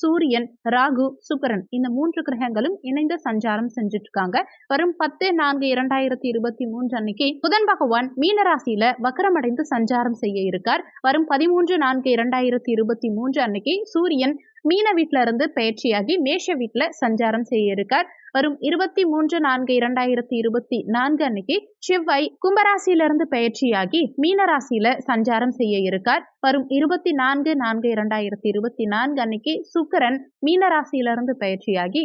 சூரியன் ராகு சுக்கரன் இந்த மூன்று கிரகங்களும் இணைந்து சஞ்சாரம் செஞ்சுட்டு இருக்காங்க வரும் பத்து நான்கு இரண்டாயிரத்தி இருபத்தி மூன்று அன்னைக்கு புதன் பகவான் மீனராசியில வக்கரமடைந்து சஞ்சாரம் செய்ய இருக்கார். வரும் பதிமூன்று நான்கு இரண்டாயிரத்தி இருபத்தி மூன்று அன்னைக்கு சூரியன் மீன வீட்டுல இருந்து பயிற்சியாகி மேஷ வீட்டுல சஞ்சாரம் செய்ய இருக்கார். வரும் இருபத்தி மூன்று நான்கு இரண்டாயிரத்தி இருபத்தி நான்கு அன்னைக்கு செவ்வாய் கும்பராசியிலிருந்து பயிற்சியாகி மீனராசியில சஞ்சாரம் செய்ய இருக்கார். வரும் இருபத்தி நான்கு நான்கு இரண்டாயிரத்தி இருபத்தி நான்கு அன்னைக்கு சுக்கரன் மீனராசியிலிருந்து பயிற்சியாகி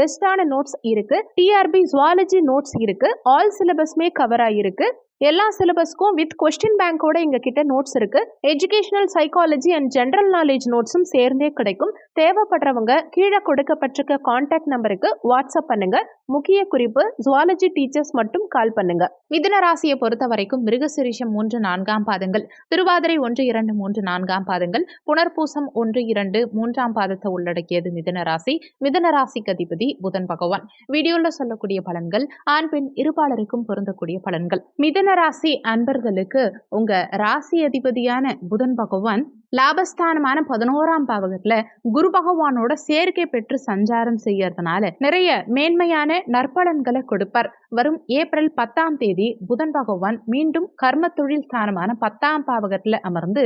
பெஸ்டான நோட்ஸ் இருக்கு. டிஆர்பி ஜுவாலஜி நோட்ஸ் இருக்கு. ஆல் சிலபஸ்மே கவர் ஆகிருக்கு எல்லா சிலபஸ்க்கும் வித் கொஸ்டின் பேங்கோட எங்ககிட்ட நோட்ஸ் இருக்கு. Educational psychology and general knowledge நோட்ஸும் சேர்ந்தே கிடைக்கும். தேவைப்படுறவங்க கீழே கொடுக்கப்பட்டிருக்க கான்டாக்ட் நம்பருக்கு வாட்ஸ்அப் பண்ணுங்க. முக்கிய குறிப்பு ஜுவாலஜி டீச்சர்ஸ் மட்டும் கால் பண்ணுங்க. மிதுன ராசியை பொறுத்த வரைக்கும் மிருகசிரிஷம் மூன்று நான்காம் பாதங்கள் திருவாதிரை ஒன்று இரண்டு மூன்று நான்காம் பாதங்கள் புனர்பூசம் ஒன்று இரண்டு மூன்றாம் பாதத்தை உள்ளடக்கியது மிதுன ராசி. மிதுன ராசிக்கு அதிபதி புதன் பகவான். வீடியோல சொல்லக்கூடிய பலன்கள் ஆண் பெண் இருபாலருக்கும் பொருந்தக்கூடிய பலன்கள். மிதுன ராசி அன்பர்களுக்கு உங்க ராசி அதிபதியான புதன் பகவான் லாபஸ்தானமான பதினோராம் பாவகத்துல குரு பகவானோட சேர்க்கை பெற்று சஞ்சாரம் செய்யறதுனால நிறைய மேன்மையான நற்பலன்களை கொடுப்பார். வரும் ஏப்ரல் பத்தாம் தேதி புதன் பகவான் மீண்டும் கர்ம தொழில் ஸ்தானமான பத்தாம் பாவகத்துல அமர்ந்து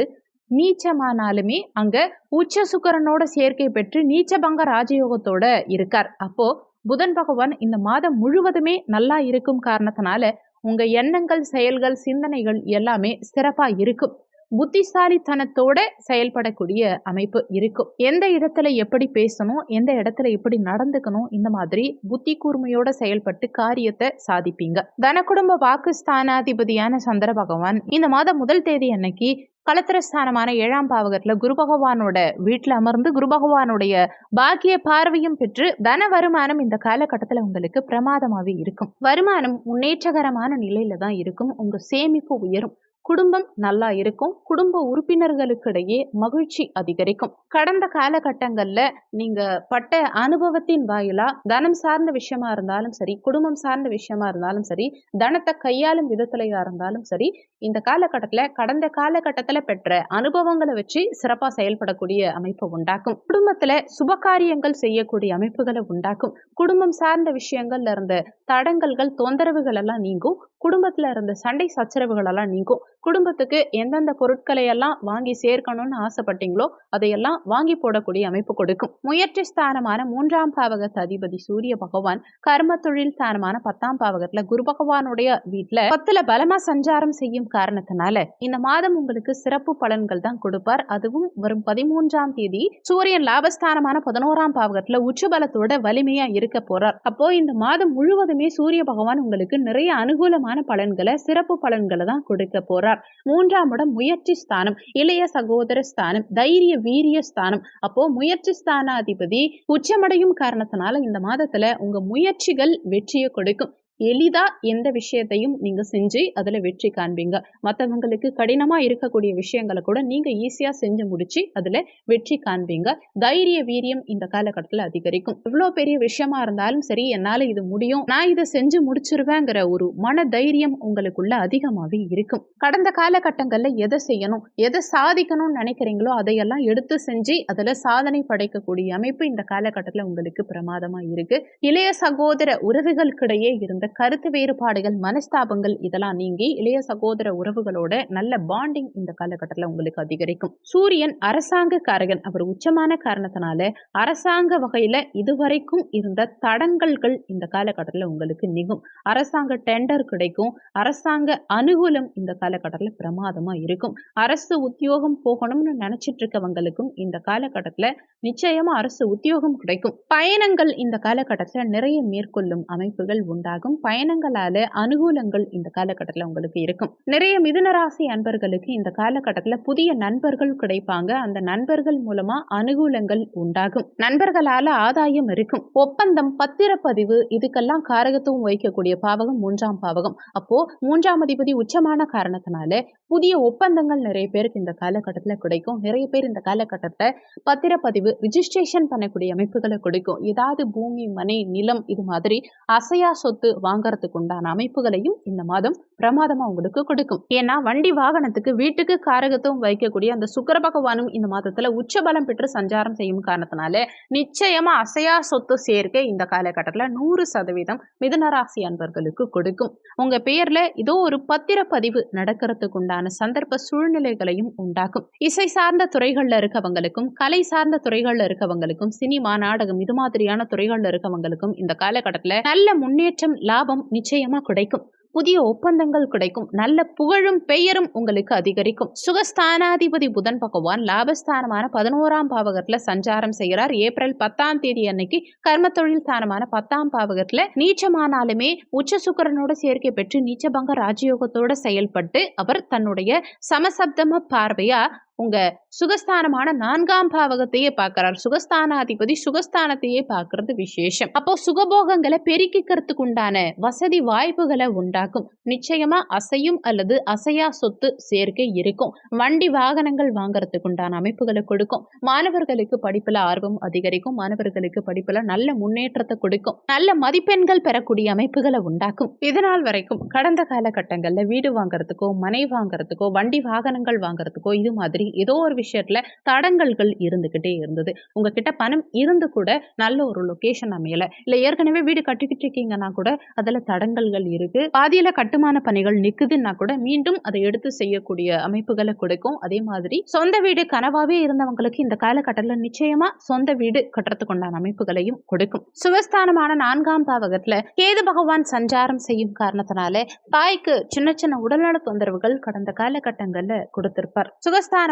நீச்சமானாலுமே அங்க உச்ச சுக்கரனோட சேர்க்கை பெற்று நீச்சபங்க ராஜயோகத்தோட இருக்கார். அப்போ புதன் பகவான் இந்த மாதம் முழுவதுமே நல்லா இருக்கும் காரணத்தினால உங்க எண்ணங்கள் செயல்கள் சிந்தனைகள் எல்லாமே சிறப்பா இருக்கும். புத்திசாலித்தனத்தோட செயல்படக்கூடிய அமைப்பு இருக்கும். எந்த இடத்துல எப்படி பேசணும் எந்த இடத்துல எப்படி நடந்துக்கணும் இந்த மாதிரி புத்தி கூர்மையோட செயல்பட்டு காரியத்தை சாதிப்பீங்க. தனக்குடும்ப வாக்கு ஸ்தானாதிபதியான சந்திர பகவான் இந்த மாதம் முதல் தேதி அன்னைக்கு கலத்திரஸ்தானமான ஏழாம் பாவகத்தில் குரு பகவானோட வீட்டுல அமர்ந்து குரு பகவானுடைய பாக்கிய பார்வையும் பெற்று தன வருமானம் இந்த காலகட்டத்துல உங்களுக்கு பிரமாதமாவே இருக்கும். வருமானம் முன்னேற்றகரமான நிலையில தான் இருக்கும். உங்க சேமிப்பு உயரும். குடும்பம் நல்லா இருக்கும். குடும்ப உறுப்பினர்களுக்கிடையே மகிழ்ச்சி அதிகரிக்கும். கடந்த காலகட்டங்கள்ல நீங்க பட்ட அனுபவத்தின் வாயிலா தனம் சார்ந்த விஷயமா இருந்தாலும் சரி குடும்பம் சார்ந்த விஷயமா இருந்தாலும் சரி தனத்தை கையாளும் விதத்திலையா இருந்தாலும் சரி இந்த காலகட்டத்துல கடந்த காலகட்டத்துல பெற்ற அனுபவங்களை வச்சு சிறப்பா செயல்படக்கூடிய அமைப்பை உண்டாக்கும். குடும்பத்துல சுபகாரியங்கள் செய்யக்கூடிய அமைப்புகளை உண்டாக்கும். குடும்பம் சார்ந்த விஷயங்கள்ல இருந்த தடங்கல்கள் தொந்தரவுகள் எல்லாம் நீங்கும். குடும்பத்துல இருந்த சண்டை சச்சரவுகள் எல்லாம் நீங்கும். குடும்பத்துக்கு எந்தெந்த பொருட்களை எல்லாம் வாங்கி சேர்க்கணும்னு ஆசைப்பட்டீங்களோ அதையெல்லாம் வாங்கி போடக்கூடிய அமைப்பு கொடுக்கும். முயற்சி ஸ்தானமான மூன்றாம் பாவகத்து அதிபதி சூரிய பகவான் கர்ம தொழில் ஸ்தானமான பத்தாம் பாவகத்துல குரு பகவானுடைய வீட்டுல பத்துல பலமா சஞ்சாரம் செய்யும் காரணத்தினால இந்த மாதம் உங்களுக்கு சிறப்பு பலன்கள் தான் கொடுப்பார். அதுவும் வரும் பதிமூன்றாம் தேதி சூரியன் லாபஸ்தானமான பதினோராம் பாவகத்துல உச்ச பலத்தோட வலிமையா இருக்க போறார். அப்போ இந்த மாதம் முழுவதுமே சூரிய பகவான் உங்களுக்கு நிறைய அனுகூலமான பலன்களை சிறப்பு பலன்களை தான் கொடுக்க போறார். மூன்றாம் இடம் முயற்சி ஸ்தானம் இளைய சகோதர ஸ்தானம் தைரிய வீரிய ஸ்தானம். அப்போ முயற்சி ஸ்தானாதிபதி உச்சமடையும் காரணத்தினால இந்த மாதத்துல உங்க முயற்சிகள் வெற்றியை கொடுக்கும். எளிதா எந்த விஷயத்தையும் நீங்க செஞ்சு அதுல வெற்றி காண்பீங்க. மற்றவங்களுக்கு கடினமா இருக்கக்கூடிய விஷயங்களை கூட நீங்க ஈஸியா செஞ்சு முடிச்சு அதுல வெற்றி காண்பீங்க. தைரிய வீரியம் இந்த காலகட்டத்துல அதிகரிக்கும். இவ்வளோ பெரிய விஷயமா இருந்தாலும் சரி என்னால இது முடியும் நான் இதை செஞ்சு முடிச்சிருவேங்கிற ஒரு மன தைரியம் உங்களுக்குள்ள அதிகமாவே இருக்கும். கடந்த காலகட்டங்கள்ல எதை செய்யணும் எதை சாதிக்கணும்னு நினைக்கிறீங்களோ அதையெல்லாம் எடுத்து செஞ்சு அதுல சாதனை படைக்கக்கூடிய அமைப்பு இந்த காலகட்டத்துல உங்களுக்கு பிரமாதமா இருக்கு. இளைய சகோதர உறவுகளுக்கிடையே இருந்த இருந்த கருத்து வேறுபாடுகள் மனஸ்தாபங்கள் இதெல்லாம் நீங்கி இளைய சகோதர உறவுகளோட நல்ல பாண்டிங் இந்த காலகட்டத்தில் உங்களுக்கு அதிகரிக்கும். சூரியன் அரசாங்க காரகன். அவர் உச்சமான காரணத்தினால அரசாங்க வகையில இதுவரைக்கும் இருந்த தடங்கல்கள் இந்த காலகட்டத்தில் உங்களுக்கு நீங்கும். அரசாங்க டெண்டர் கிடைக்கும். அரசாங்க அனுகூலம் இந்த காலகட்டத்தில் பிரமாதமா இருக்கும். அரசு உத்தியோகம் போகணும்னு நினைச்சிட்டு இருக்கவங்களுக்கும் இந்த காலகட்டத்தில் நிச்சயமா அரசு உத்தியோகம் கிடைக்கும். பயணங்கள் இந்த காலகட்டத்தில் நிறைய மேற்கொள்ளும் அமைப்புகள் உண்டாகும். பயணங்களால அனுகூலங்கள் இந்த காலகட்டத்தில் உங்களுக்கு இருக்கும். நிறைய மிதுனராசி அன்பர்களுக்கு இந்த காலகட்டத்தில் புதிய நண்பர்கள் கிடைப்பாங்க. அந்த நண்பர்கள் மூலமா அனுகூலங்கள் உண்டாகும். நண்பர்களால ஆதாயம் இருக்கும். ஒப்பந்தம் பத்திரப்பதிவு இதுக்கெல்லாம் காரகத்துவம் வகிக்கக்கூடிய பாவகம் மூன்றாம் பாவகம். அப்போ மூன்றாம் அதிபதி உச்சமான காரணத்தினால புதிய ஒப்பந்தங்கள் நிறைய பேருக்கு இந்த காலகட்டத்தில் கிடைக்கும். நிறைய பேர் இந்த காலகட்டத்தில் பத்திரப்பதிவு ரிஜிஸ்ட்ரேஷன் பண்ணக்கூடிய அமைப்புகளை கொடுக்கும். ஏதாவது பூமி மனை நிலம் இது மாதிரி அசையா சொத்து வாங்கறதுக்கு உண்டான அமைப்புகளையும் இந்த மாதம் பிரமாதமா உங்களுக்கு கொடுக்கும். ஏன்னா வண்டி வாகனத்துக்கு வீட்டுக்கு காரகத்தும் வைக்கக்கூடிய அந்த சுக்கர பகவானும் இந்த மாதத்துல உச்சபலம் பெற்று சஞ்சாரம் செய்யும் காரணத்தினால நிச்சயமா அசையா சொத்து சேர்க்கை இந்த காலகட்டத்தில் நூறு சதவீதம் மிதுனராசி அன்பர்களுக்கு கொடுக்கும். உங்க பேர்ல இதோ ஒரு பத்திரப்பதிவு நடக்கிறதுக்கு உண்டான சந்தர்ப்ப சூழ்நிலைகளையும் உண்டாக்கும். இசை சார்ந்த துறைகள்ல இருக்கவங்களுக்கும் கலை சார்ந்த துறைகள்ல இருக்கவங்களுக்கும் சினிமா நாடகம் இது மாதிரியான துறைகள்ல இருக்கவங்களுக்கும் இந்த காலகட்டத்துல நல்ல முன்னேற்றம் லாபம் நிச்சயமா கிடைக்கும். புதிய ஒப்பந்தங்கள் கிடைக்கும். நல்ல புகழும் பெயரும் உங்களுக்கு அதிகரிக்கும். சுகஸ்தானாதிபதி புதன் பகவான் லாபஸ்தானமான பதினோராம் பாவகத்துல சஞ்சாரம் செய்கிறார். ஏப்ரல் பத்தாம் தேதி அன்னைக்கு கர்ம தொழில் ஸ்தானமான பத்தாம் பாவகத்துல நீச்சமானாலுமே உச்ச சுக்கரனோட சேர்க்கை பெற்று நீச்சபங்க ராஜயோகத்தோட செயல்பட்டு அவர் தன்னுடைய சமசப்தம பார்வையா உங்க சுகஸ்தானமான நான்காம் பாவகத்தையே பார்க்கிறார். சுகஸ்தானாதிபதி சுகஸ்தானத்தையே பார்க்கறது விசேஷம். அப்போ சுகபோகங்களை பெருக்கிக்கிறதுக்கு உண்டான வசதி வாய்ப்புகளை உண்டாக்கும். நிச்சயமா அசையும் அல்லது அசையா சொத்து சேர்க்கை இருக்கும். வண்டி வாகனங்கள் வாங்கறதுக்கு உண்டான அமைப்புகளை கொடுக்கும். மாணவர்களுக்கு படிப்புல ஆர்வம் அதிகரிக்கும். மாணவர்களுக்கு படிப்புல நல்ல முன்னேற்றத்தை கொடுக்கும். நல்ல மதிப்பெண்கள் பெறக்கூடிய அமைப்புகளை உண்டாக்கும். இதனால் வரைக்கும் கடந்த காலகட்டங்கள்ல வீடு வாங்குறதுக்கோ மனை வாங்குறதுக்கோ வண்டி வாகனங்கள் வாங்குறதுக்கோ இது மாதிரி மாதிரி ஏதோ ஒரு விஷயத்துல தடங்கல்கள் இருந்துகிட்டே இருந்தது. உங்ககிட்ட பணம் இருந்து கூட நல்ல ஒரு லொகேஷன் அமையல. இல்ல ஏற்கனவே வீடு கட்டிக்கிட்டு இருக்கீங்கன்னா கூட அதுல தடங்கல்கள் இருக்கு. பாதியில கட்டுமான பணிகள் நிக்குதுன்னா கூட மீண்டும் அதை எடுத்து செய்யக்கூடிய அமைப்புகளை கொடுக்கும். அதே மாதிரி சொந்த வீடு கனவாவே இருந்தவங்களுக்கு இந்த காலகட்டத்தில் நிச்சயமா சொந்த வீடு கட்டுறதுக்கு உண்டான அமைப்புகளையும் கொடுக்கும். சுகஸ்தானமான நான்காம் பாவகத்துல கேது பகவான் சஞ்சாரம் செய்யும் காரணத்தினால தாய்க்கு சின்ன சின்ன உடல்நல தொந்தரவுகள் கடந்த காலகட்டங்கள்ல கொடுத்திருப்பார்.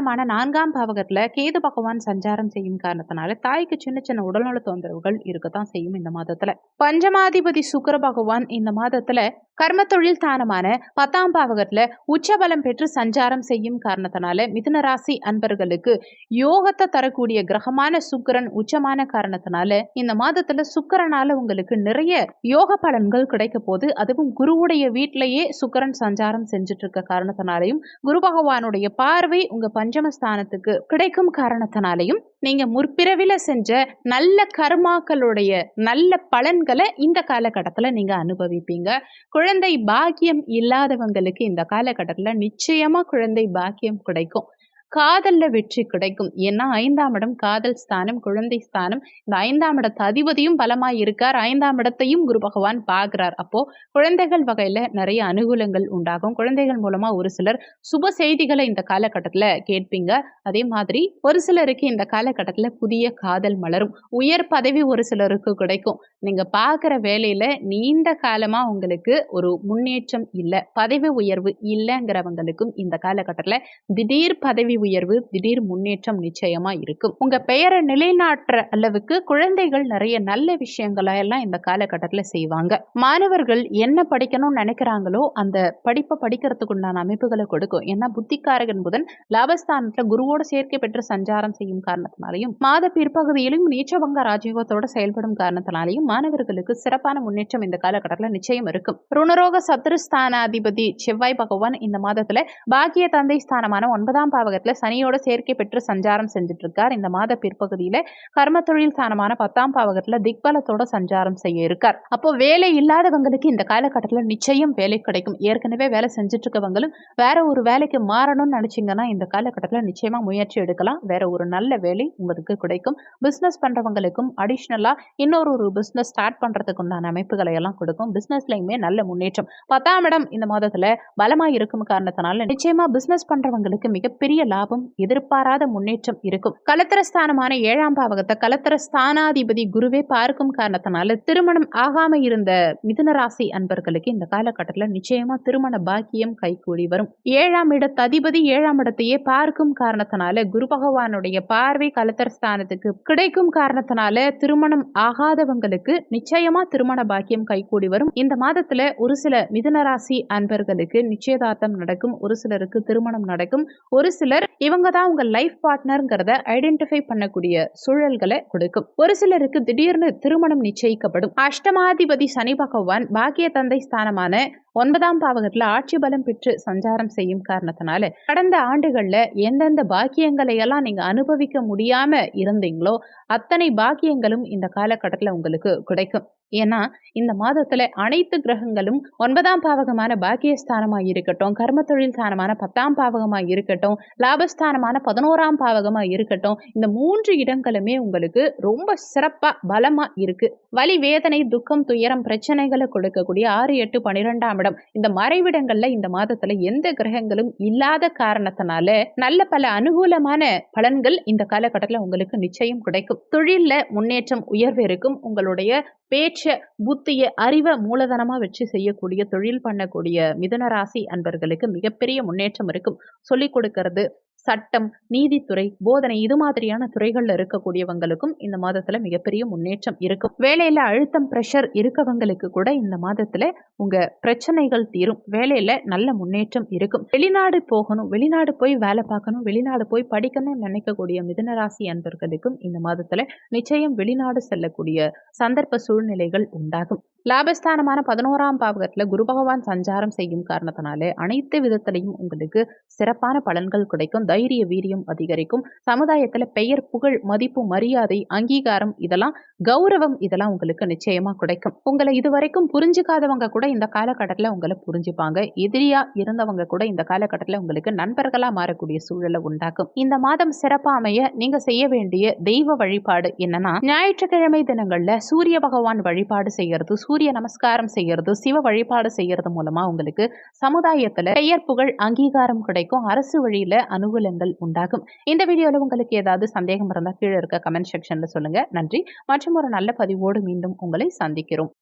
சுகஸ்தானமான நான்காம் பாவகத்துல கேது பகவான் சஞ்சாரம் செய்யும் காரணத்தினால தாய்க்கு சின்ன சின்ன உடல்நல தொந்தரவுகள் இருக்கத்தான் செய்யும் இந்த மாதத்துல. பஞ்சமாதிபதி சுக்கர பகவான் இந்த மாதத்துல கர்ம தொழில் தானமான பத்தாம் பாவகத்தில் உச்சபலம் பெற்று சஞ்சாரம் செய்யும் காரணத்தினால மிதுன ராசி அன்பர்களுக்கு யோகத்தை தரக்கூடிய கிரகமான சுக்கிரன் உச்சமான காரணத்தினால இந்த மாதத்துல சுக்கரனால உங்களுக்கு நிறைய யோக பலன்கள் கிடைக்க போது அதுவும் குருவுடைய வீட்டிலேயே சுக்கரன் சஞ்சாரம் செஞ்சுட்டு இருக்க காரணத்தினாலையும் குரு பகவானுடைய பார்வை உங்க பஞ்சமஸ்தானத்துக்கு கிடைக்கும் காரணத்தினாலையும் நீங்க முற்பிறவில செஞ்ச நல்ல கர்மாக்களுடைய நல்ல பலன்களை இந்த காலகட்டத்தில் நீங்க அனுபவிப்பீங்க. குழந்தை பாக்கியம் இல்லாதவங்களுக்கு இந்த காலகட்டத்தில் நிச்சயமா குழந்தை பாக்கியம் கிடைக்கும். காதல்ல வெற்றி கிடைக்கும். ஏன்னா ஐந்தாம் இடம் காதல் ஸ்தானம் குழந்தை ஸ்தானம். இந்த ஐந்தாம் இடத்து அதிபதியும் பலமாய் இருக்கார். ஐந்தாம் இடத்தையும் குரு பகவான் பார்க்கிறார். அப்போ குழந்தைகள் வகையில நிறைய அனுகூலங்கள் உண்டாகும். குழந்தைகள் மூலமா ஒரு சிலர் சுப செய்திகளை இந்த காலகட்டத்துல கேட்பீங்க. அதே மாதிரி ஒரு சிலருக்கு இந்த காலகட்டத்துல புதிய காதல் மலரும். உயர் பதவி ஒரு சிலருக்கு கிடைக்கும். நீங்க பாக்குற வேலையில நீண்ட காலமா உங்களுக்கு ஒரு முன்னேற்றம் இல்லை. பதவி உயர்வு இல்லைங்கிறவங்களுக்கும் இந்த காலகட்டத்துல திடீர் பதவி உயர்வு திடீர் முன்னேற்றம் நிச்சயமா இருக்கும். உங்க பெயரை நிலைநாட்டுற அளவுக்கு குழந்தைகள் நிறைய நல்ல விஷயங்களை எல்லாம் இந்த காலகட்டத்தில் செய்வாங்க. மாணவர்கள் என்ன படிக்கணும்னு நினைக்கிறாங்களோ அந்த படிப்பை படிக்கிறதுக்கு உண்டான அமைப்புகளை கொடுக்கும். ஏன்னா புத்திக்காரகன் புதன் லாபஸ்தானத்துல குருவோட சேர்க்கை பெற்று சஞ்சாரம் செய்யும் காரணத்தினாலையும் மாத பிற்பகுதியிலும் நீச்சவங்க ராஜயோகத்தோட செயல்படும் காரணத்தினாலையும் மாணவர்களுக்கு சிறப்பான முன்னேற்றம் இந்த காலகட்டத்தில் நிச்சயம் இருக்கும். ருணரோக சத்ருஸ்தானாதிபதி செவ்வாய் பகவான் இந்த மாதத்துல பாக்கிய தந்தை ஸ்தானமான ஒன்பதாம் பாவகத்துல சனியோட சேர்க்கை பெற்று சஞ்சாரம் செஞ்சுட்டு இருக்கார் இந்த மாத பிற்பகுதியில கர்ம தொழில் ஸ்தானமான பத்தாம் பாவகத்துல திக்பலத்தோட சஞ்சாரம் செய்ய இருக்கார். அப்போ வேலை இல்லாதவங்களுக்கு இந்த காலகட்டத்தில் நிச்சயம் வேலை கிடைக்கும். ஏற்கனவே வேலை செஞ்சுட்டு இருக்கவங்களும் வேற ஒரு வேலைக்கு மாறணும்னு நினைச்சீங்கன்னா இந்த காலகட்டத்தில் நிச்சயமா முயற்சி எடுக்கலாம். வேற ஒரு நல்ல வேலை உங்களுக்கு கிடைக்கும். பிசினஸ் பண்றவங்களுக்கும் அடிஷ்னலா இன்னொரு ஒரு பிசினஸ் ஸ்டார்ட் பண்றதுக்கு உண்டான அமைப்புகளை எல்லாம் கொடுக்கும். பிசினஸ்லயுமே நல்ல முன்னேற்றம். பத்தாம் இடம் இந்த மாதத்துல பலமா இருக்கும் காரணத்தினால நிச்சயமா பிசினஸ் பண்றவங்களுக்கு மிகப்பெரிய லாபம் எதிர்பாராத முன்னேற்றம் இருக்கும். கலத்திரஸ்தானமான ஏழாம் பாவகத்தை கலத்திரஸ்தானாதிபதி குருவே பார்க்கும் காரணத்தினால திருமணம் ஆகாம இருந்த மிதுன ராசி அன்பர்களுக்கு இந்த காலகட்டத்தில் நிச்சயமா திருமண பாக்கியம் கைகூடி வரும். ஏழாம் இடத்து அதிபதி ஏழாம் இடத்தையே பார்க்கும் காரணத்தினால குரு பகவானுடைய பார்வை கலத்திரஸ்தானத்துக்கு கிடைக்கும் காரணத்தினால திருமணம் ஆகாதவங்களுக்கு நிச்சயமா திருமண பாக்கியம் கைகூடி வரும். இந்த மாதத்துல ஒரு சில மிதுன ராசி அன்பர்களுக்கு நிச்சயதார்த்தம் நடக்கும் ஒரு சிலருக்கு திருமணம் நடக்கும் ஒரு சிலர் இவங்க தான் உங்க லைஃப் பார்ட்னருங்கிறத ஐடென்டிஃபை பண்ணக்கூடிய சூழல்களை கொடுக்கும். ஒரு சிலருக்கு திடீர்னு திருமணம் நிச்சயிக்கப்படும். அஷ்டமாதிபதி சனி பகவான் பாக்கிய தந்தை ஸ்தானமான ஒன்பதாம் பாவகத்துல ஆட்சி பலம் பெற்று சஞ்சாரம் செய்யும் காரணத்தினால கடந்த ஆண்டுகள்ல எந்தெந்த பாக்கியங்களை எல்லாம் நீங்க அனுபவிக்க முடியாம இருந்தீங்களோ அத்தனை பாக்கியங்களும் இந்த காலகட்டத்துல உங்களுக்கு கிடைக்கும். ஏன்னா இந்த மாதத்துல அனைத்து கிரகங்களும் ஒன்பதாம் பாவகமான பாக்கியஸ்தானமாக இருக்கட்டும் கர்ம தொழில் ஸ்தானமான பத்தாம் பாவகமாக இருக்கட்டும் லாபஸ்தானமான பதினோராம் பாவகமாக இருக்கட்டும் இந்த மூன்று இடங்களுமே உங்களுக்கு ரொம்ப சிறப்பாக பலமாக இருக்கு. வலி வேதனை துக்கம் துயரம் பிரச்சனைகளை கொடுக்கக்கூடிய ஆறு எட்டு பன்னிரெண்டாம் இடம். இந்த மறைவிடங்கள்ல இந்த மாதத்துல எந்த கிரகங்களும் இல்லாத காரணத்தினால நல்ல பல அனுகூலமான பலன்கள் இந்த காலகட்டத்தில் உங்களுக்கு நிச்சயம் கிடைக்கும். தொழிலில் முன்னேற்றம் உயர்வு இருக்கும். உங்களுடைய பேச்ச புத்திய அறிவை மூலதனமா வச்சு செய்யக்கூடிய தொழில் பண்ணக்கூடிய மிதுன ராசி அன்பர்களுக்கு மிகப்பெரிய முன்னேற்றம் இருக்கும். சொல்லிக் கொடுக்கறது சட்டம் நீதித்துறை போதனை இது மாதிரியான துறைகள்ல இருக்கக்கூடியவங்களுக்கும் இந்த மாதத்துல மிகப்பெரிய முன்னேற்றம் இருக்கும். வேலையில அழுத்தம் பிரஷர் இருக்கவங்களுக்கு கூட இந்த மாதத்துல உங்க பிரச்சனைகள் தீரும். வேலையில நல்ல முன்னேற்றம் இருக்கும். வெளிநாடு போகணும் வெளிநாடு போய் வேலை பார்க்கணும் வெளிநாடு போய் படிக்கணும்னு நினைக்கக்கூடிய மிதனராசி அன்பர்களுக்கும் இந்த மாதத்துல நிச்சயம் வெளிநாடு செல்லக்கூடிய சந்தர்ப்ப சூழ்நிலைகள் உண்டாகும். லாபஸ்தானமான பதினோராம் பாவகத்தில் குரு பகவான் சஞ்சாரம் செய்யும் காரணத்தினாலே அனைத்து விதத்திலையும் உங்களுக்கு சிறப்பான பலன்கள் கிடைக்கும். தைரிய வீரியம் அதிகரிக்கும். சமுதாயத்துல பெயர் புகழ் மதிப்பு மரியாதை அங்கீகாரம் இதெல்லாம் கௌரவம் இதெல்லாம் உங்களுக்கு நிச்சயமா கிடைக்கும். உங்களை இதுவரைக்கும் புரிஞ்சுக்காதவங்க கூட இந்த காலகட்டத்துல உங்களை புரிஞ்சுப்பாங்க. எதிரியா இருந்தவங்க கூட இந்த காலகட்டத்தில் உங்களுக்கு நண்பர்களாக மாறக்கூடிய சூழலை உண்டாக்கும். இந்த மாதம் சிறப்பாக அமைய நீங்க செய்ய வேண்டிய தெய்வ வழிபாடு என்னன்னா ஞாயிற்றுக்கிழமை தினங்கள்ல சூரிய பகவான் வழிபாடு செய்யறது. சூரிய நமஸ்காரம் செய்யறது சிவ வழிபாடு செய்யறது மூலமா உங்களுக்கு சமுதாயத்துல பெயர் புகழ் அங்கீகாரம் கிடைக்கும். அரசு வழியில அனுகூலங்கள் உண்டாகும். இந்த வீடியோல உங்களுக்கு ஏதாவது சந்தேகம் இருந்தால் கீழே இருக்க கமெண்ட் செக்ஷன்ல சொல்லுங்க. நன்றி. மற்றும் ஒரு நல்ல பதிவோடு மீண்டும் உங்களை சந்திக்கிறோம்.